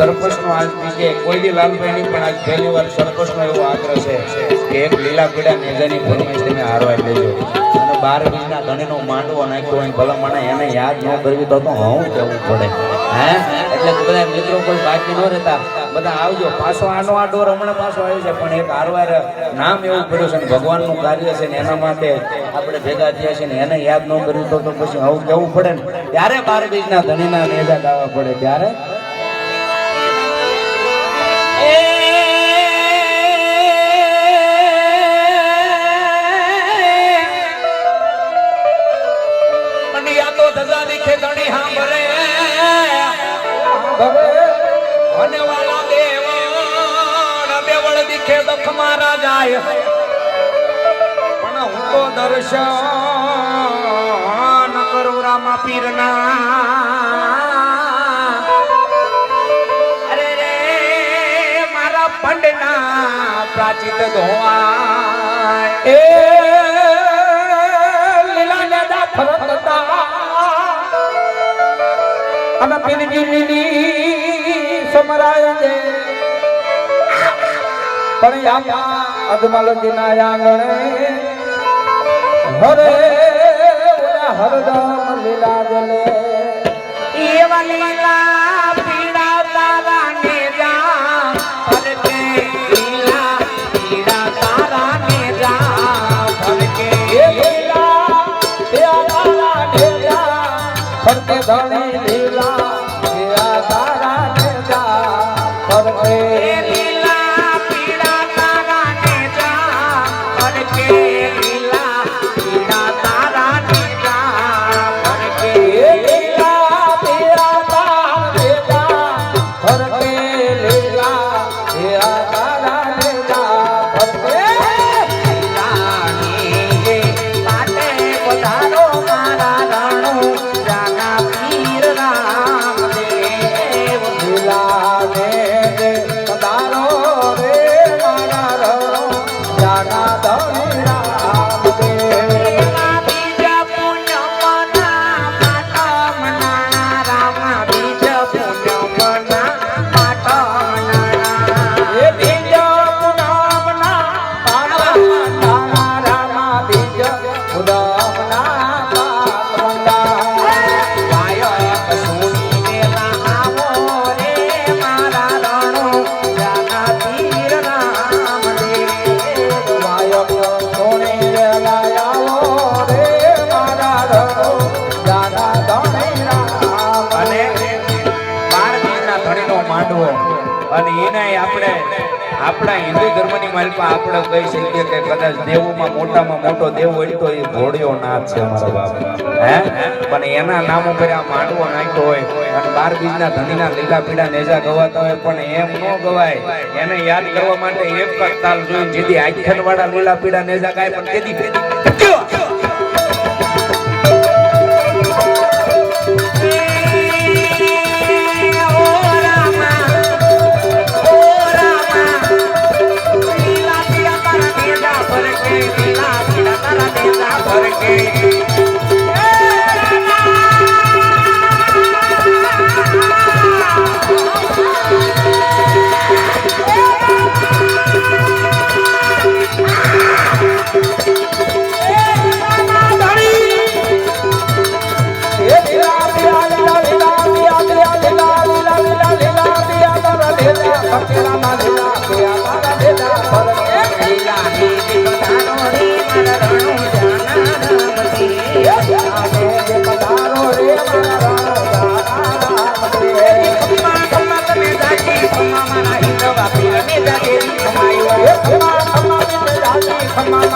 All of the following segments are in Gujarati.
સરપંચનો આજ બીજે કોઈ બી લાલભાઈ નહીં પણ આજ પહેલી વાર સરપંચનો એવો આગ્રહ છે કે એક લીલા પીડા નેજાની ફરમાઈશ તમે હારવાઈ દેજો અને બાર મહિના ધણીનો માંડવો નાખ્યો હોય ભલે મને એને યાદ ન કરવી તો તો હું કેવું પડે? હે? એટલે બધા મિત્રો કોઈ બાકી ન રહેતા. બધા આવજો. પાછો આનો આ ડોર હમણાં પાછો આવ્યો છે, પણ એક હારવાર નામ એવું પડ્યું છે ને ભગવાનનું કાર્ય છે ને એના માટે આપણે ભેગા થયા છે ને એને યાદ ન કર્યું તો તો પછી આવું કેવું પડે ને? ત્યારે બાર બીજના ધણીના નેજા ગાવા પડે. ત્યારે? દીખે દખ મારા જાય. પણ હું તો દર્શન કરું રામા પીરના. અરે રે, મારા પંડના પ્રાચીત ધોવા એ લીલા દાદા ફરકતા અને પીરજીની સમરાય દે. પણ અજમલજીના આંગણે હરે હરદમ લીલા જલે. એવા લીલા પીડા તારા ને જા ફરકે લીલા પીડા તારા ને જા ફરકે લીલા તારા ને જા ફરકે ધણી લીલા પીડા તારા ને જા ફરકે ધણીનો અને એને આપણે, આપણા હિન્દુ ધર્મની માલિકા આપણે કહી શકીએ કે કદાચ દેવોમાં મોટામાં મોટો દેવ હોય તો એ ઘોડિયો નાથ છે અમારા બાપ. હે? પણ એના નામ ઉપર આ માંડવો નાખ્યો હોય અને બાર બીજના ધણીના લીલા પીડા નેજા ગવાતા હોય પણ એમ ન ગવાય. એને યાદ કરવા માટે એક જ તાલ જોઈને જેથી આખ્યાન વાળા લીલા પીડા નેજા ગાય પણ તેથી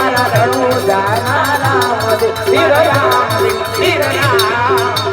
மலரூ தானாராமது சிவராமி சிவராமி